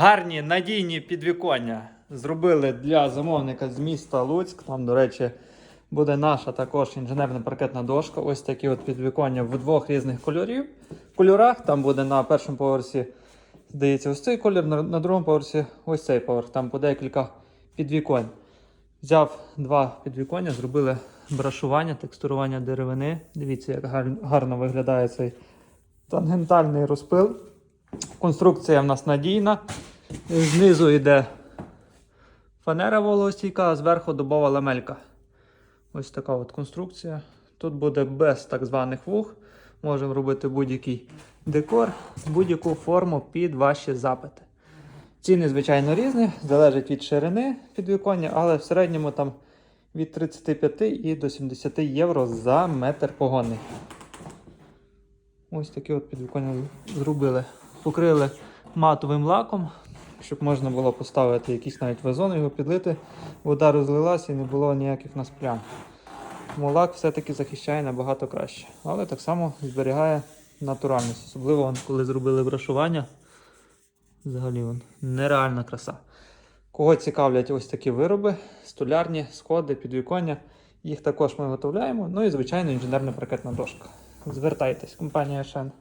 Гарні надійні підвіконня зробили для замовника з міста Луцьк. Там, до речі, буде наша також інженерна паркетна дошка. Ось такі от підвіконня в двох різних кольорів. кольорах. Там буде на першому поверсі, здається, ось цей на, на другому поверсі ось цей поверх. Там по декілька підвіконь. Взяв два підвіконня, зробили брашування, текстурування деревини. Дивіться, як гарно виглядає цей тангентальний розпил. Конструкція в нас надійна. Знизу йде фанера вологостійка, а зверху дубова ламелька. Ось така от конструкція. Тут буде без так званих вух. Можемо робити будь-який декор, будь-яку форму під ваші запити. Ціни, звичайно, різні, залежить від ширини підвіконня, але в середньому там від 35 і до 70 євро за метр погонний. Ось такі от підвіконня зробили. Покрили матовим лаком, щоб можна було поставити якийсь навіть вазон, його підлити, вода розлилася і не було ніяких нас плям. Тому все-таки захищає набагато краще. Але так само зберігає натуральність. Особливо коли зробили брашування. Взагалі вон, нереальна краса. Кого цікавлять ось такі вироби, столярні, сходи, підвіконня. Їх також ми виготовляємо. Ну і, звичайно, інженерна паркетна дошка. Звертайтесь, компанія Шен.